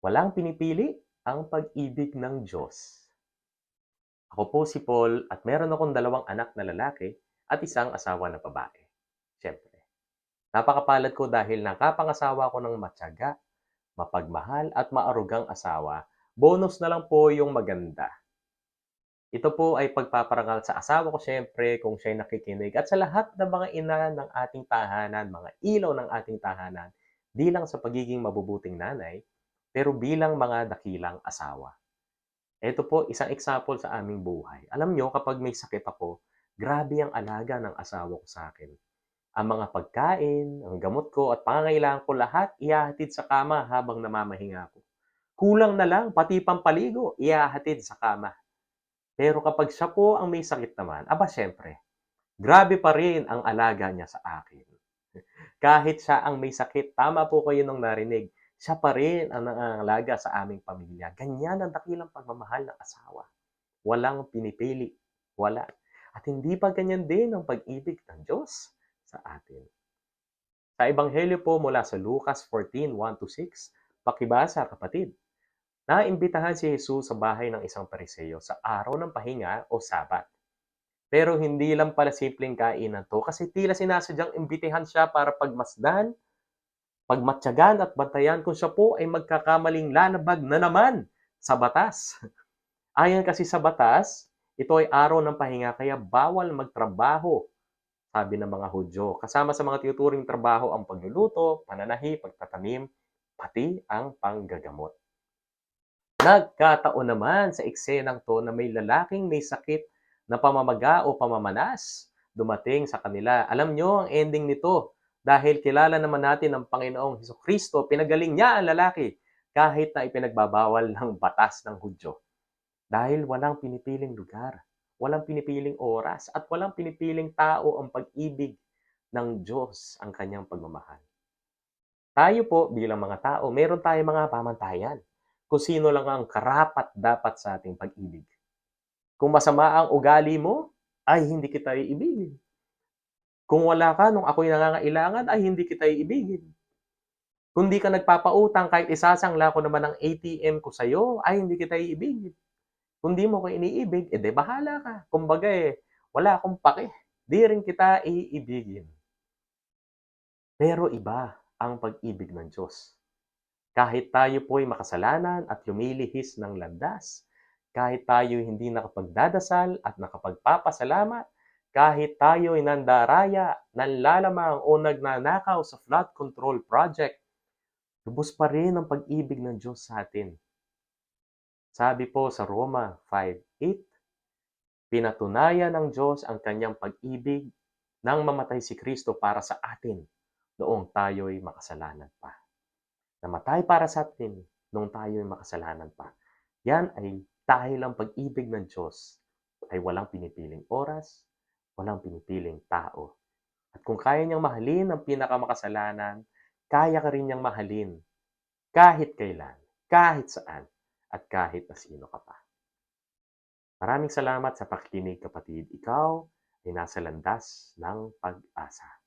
Walang pinipili ang pag-ibig ng Diyos. Ako po si Paul at meron akong dalawang anak na lalaki at isang asawa na babae. Siyempre, napakapalad ko dahil nakapangasawa ko ng matyaga, mapagmahal at maarugang asawa. Bonus na lang po yung maganda. Ito po ay pagpaparangal sa asawa ko siyempre kung siya'y nakikinig at sa lahat ng mga ina ng ating tahanan, mga ilaw ng ating tahanan, di lang sa pagiging mabubuting nanay, pero bilang mga dakilang asawa. Ito po, isang example sa aming buhay. Alam nyo, kapag may sakit ako, grabe ang alaga ng asawa ko sa akin. Ang mga pagkain, ang gamot ko at pangangailangan ko lahat, ihahatid sa kama habang namamahinga ako. Kulang na lang, pati pampaligo, ihahatid sa kama. Pero kapag siya po ang may sakit naman, aba syempre, grabe pa rin ang alaga niya sa akin. Kahit siya ang may sakit, tama po kayo nung narinig, siya pa rin ang nangangalaga sa aming pamilya. Ganyan ang dakilang pagmamahal ng asawa. Walang pinipili. Wala. At hindi pa ganyan din ang pag-ibig ng Diyos sa atin. Sa Ebanghelyo po mula sa Lucas 14, 1-6, pakibasa kapatid. Naimbitahan si Jesus sa bahay ng isang pariseo sa araw ng pahinga o sabat. Pero hindi lang pala simpleng kainan to kasi tila sinasadyang imbitahan siya para pagmasdan pagmatyagan at bantayan kung siya po ay magkakamaling lalabag na naman sa batas. Ayon kasi sa batas, ito ay araw ng pahinga kaya bawal magtrabaho, sabi ng mga Hudyo. Kasama sa mga tinuturing trabaho ang pagluluto, pananahi, pagtatanim, pati ang panggagamot. Nagkataon naman sa eksenang to na may lalaking may sakit na pamamaga o pamamanas dumating sa kanila. Alam nyo ang ending nito dahil kilala naman natin ang Panginoong Heso Kristo, pinagaling niya ang lalaki kahit na ipinagbabawal ng batas ng Hudyo. Dahil walang pinipiling lugar, walang pinipiling oras, at walang pinipiling tao ang pag-ibig ng Diyos ang kanyang pagmamahal. Tayo po bilang mga tao, meron tayong mga pamantayan kung sino lang ang karapat dapat sa ating pag-ibig. Kung masama ang ugali mo, ay hindi kita iibigin. Kung wala ka nung ako'y nangangailangan, ay hindi kita iibigin. Kung di ka nagpapautang kahit isasangla ko naman ang ATM ko sa'yo, ay hindi kita iibigin. Kung di mo ko iniibig, edi bahala ka. Kumbaga eh, wala akong pake. Di rin kita iibigin. Pero iba ang pag-ibig ng Diyos. Kahit tayo po'y makasalanan at lumilihis ng landas, kahit tayo hindi nakapagdadasal at nakapagpapasalamat, kahit tayo ay nandaraya, nanlalamang o nagnanakaw sa flood control project, lubos pa rin ang pag-ibig ng Diyos sa atin. Sabi po sa Roma 5.8, pinatunayan ng Diyos ang kanyang pag-ibig nang mamatay si Kristo para sa atin noong tayo'y makasalanan pa. Namatay para sa atin noong tayo'y makasalanan pa. Yan ay dahil ang pag-ibig ng Diyos ay walang pinipiling oras, walang pinipiling tao. At kung kaya niyang mahalin ang pinakamakasalanan, kaya ka rin niyang mahalin kahit kailan, kahit saan, at kahit na sino ka pa. Maraming salamat sa pakikinig kapatid. Ikaw ay nasa landas ng pag-asa.